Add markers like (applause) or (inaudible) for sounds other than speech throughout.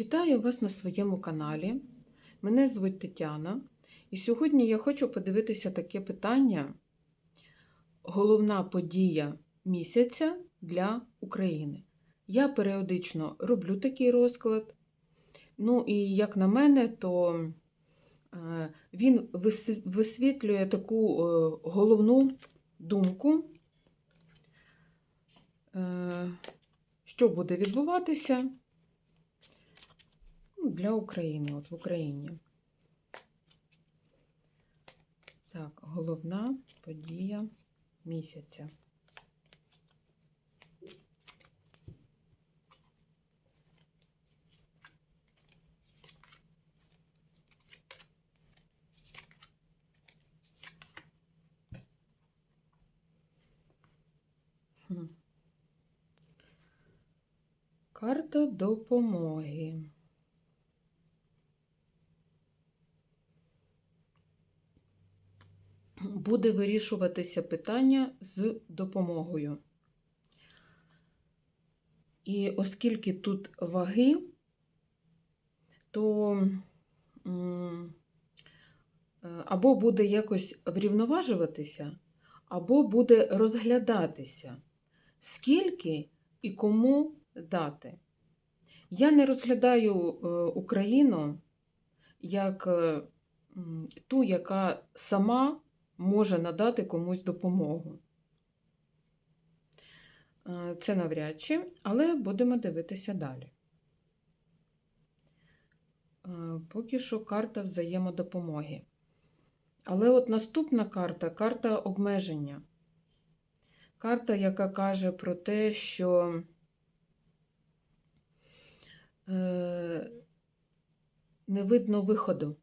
Вітаю вас на своєму каналі. Мене звуть Тетяна, і сьогодні я хочу подивитися таке питання: головна подія місяця для України. Я періодично роблю такий розклад. Ну, і як на мене, то е, він висвітлює таку е, головну думку, е, що буде відбуватися для України, от в Україні. Так, головна подія місяця. Карта допомоги. Буде вирішуватися питання з допомогою. І оскільки тут ваги, то е, або буде якось врівноважуватися, або буде розглядатися, скільки і кому дати. Я не розглядаю е, Україну як е, ту, яка сама може надати комусь допомогу. Е, Це навряд чи, але будемо дивитися далі. Е, Поки що карта взаємодопомоги. Але от наступна карта карта обмеження. Карта, яка каже про те, що е, не видно виходу.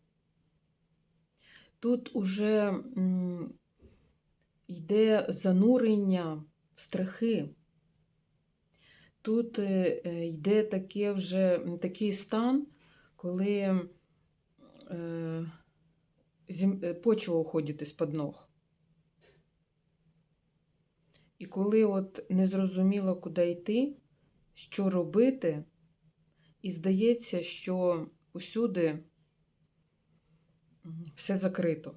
Тут уже йде занурення в страхи. Тут е, е, йде таке вже такий стан, коли е, е, почва уходить із-під ног. І коли от незрозуміло, куди йти, що робити, і здається, що усюди. Все закрито.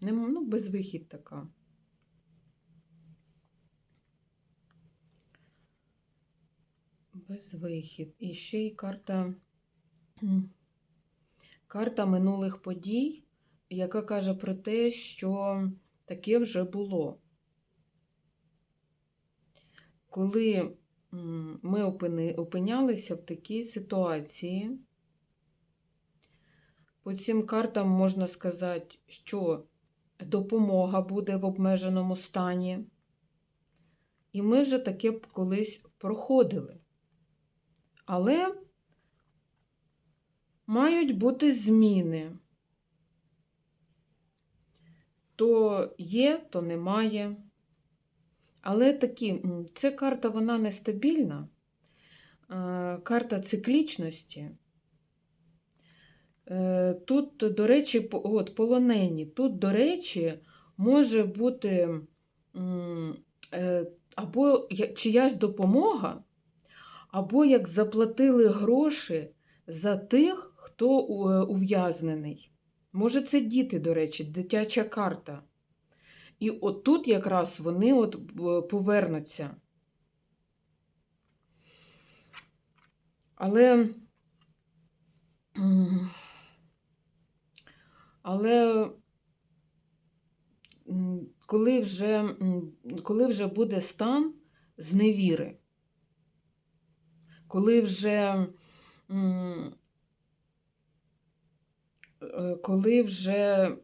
Нем- Ну, безвихідь така. Безвихід. І ще й карта, карта минулих подій, яка каже про те, що таке вже було. Коли ми опинялися в такій ситуації, по цим картам можна сказати, що допомога буде в обмеженому стані. І ми вже таке колись проходили. Але мають бути зміни. То є, то немає. Але такі, ця карта вона нестабільна, е, карта циклічності. Е, Тут, до речі, от полонені. Тут, до речі, може бути е, або чиясь допомога, або як заплатили гроші за тих, хто е, ув'язнений. Може, це діти, до речі, дитяча карта. І от тут якраз вони от повернуться. Але. Але коли вже, коли вже буде стан зневіри, коли вже, е, коли вже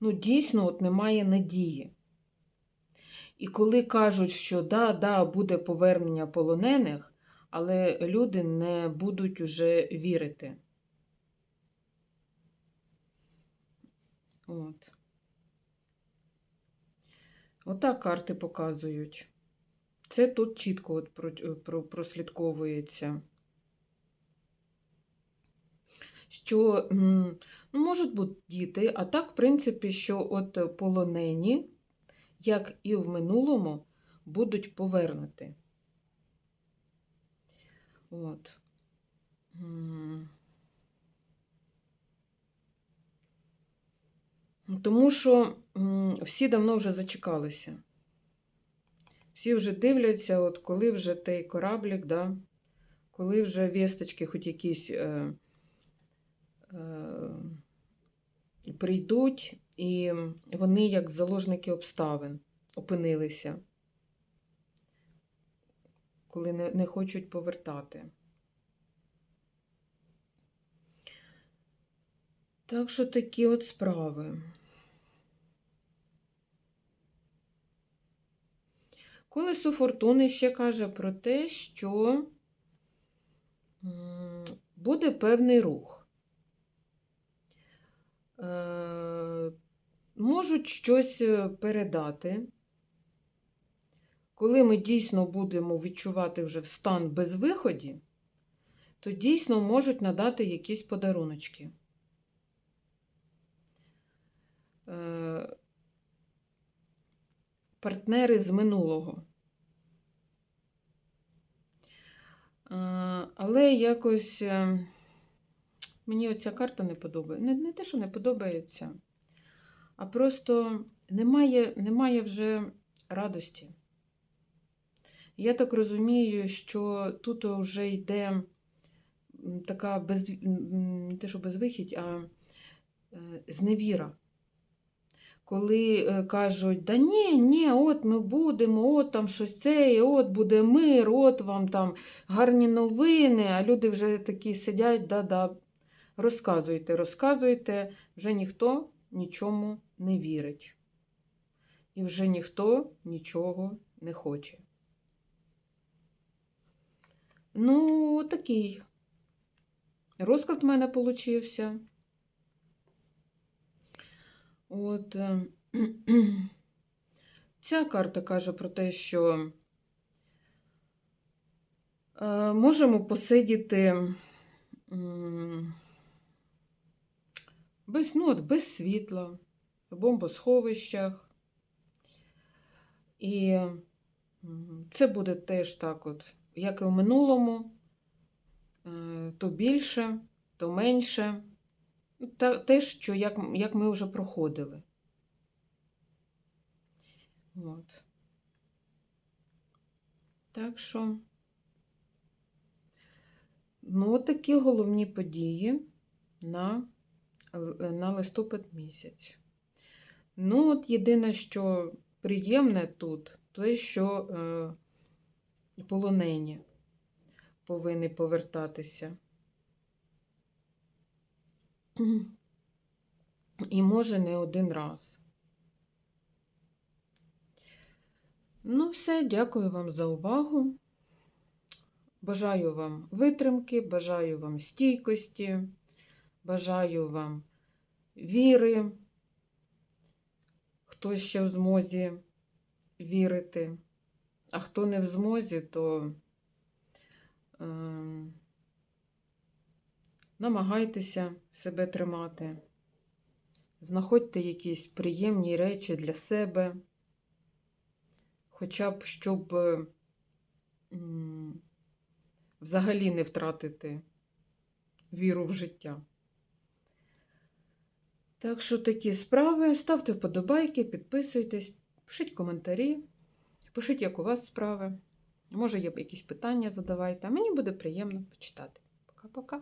ну, дійсно от немає надії. І коли кажуть, що да, да, буде повернення полонених, але люди не будуть уже вірити. От. Отак карти показують. Це тут чітко от про, прослідковується. Що ну, можуть бути діти, а так, в принципі, що от полонені, як і в минулому, будуть повернуті. От. Тому що всі давно вже зачекалися. Всі вже дивляться, от коли вже той кораблік, да, коли вже вісточки хоч якісь е, е, прийдуть, і вони як заложники обставин опинилися, коли не, не хочуть повертати. Так що такі от справи. Колесо фортуни ще каже про те, що буде певний рух. Е, Можуть щось е, передати. Коли ми дійсно будемо відчувати вже в стан безвиході, то дійсно можуть надати якісь подаруночки. Партнери з минулого. Але якось е, мені оця карта не подобається. Не, не те, що не подобається, а просто немає, немає вже радості. Я так розумію, що тут вже йде така без, не те, що безвихідь, а е, зневіра коли е, кажуть, да ні, ні, от ми будемо, от там щось це, от буде мир, от вам там гарні новини, а люди вже такі сидять, да-да, розказуйте, розказуйте, вже ніхто нічому не вірить. І вже ніхто нічого не хоче. Ну, такий розклад в мене получився. От е, (clears throat) ця карта каже про те, що е, можемо посидіти без, ну, от, без світла, в бомбосховищах. І це буде теж так, от, як і в минулому, е, то більше, то менше. Та, те, що як, як ми вже проходили. От. Так що, ну, такі головні події на, на листопад місяць. Ну, от єдине, що приємне тут, те, що е, полонені повинні повертатися. І може не один раз. Ну, все, дякую вам за увагу. Бажаю вам витримки, бажаю вам стійкості, бажаю вам віри, хто ще в змозі вірити, а хто не в змозі, то намагайтеся себе тримати. Знаходьте якісь приємні речі для себе, хоча б щоб взагалі не втратити віру в життя. Так що такі справи. Ставте вподобайки, підписуйтесь, пишіть коментарі, пишіть, як у вас справи. Може, є якісь питання задавайте. Мені буде приємно почитати. Пока-пока.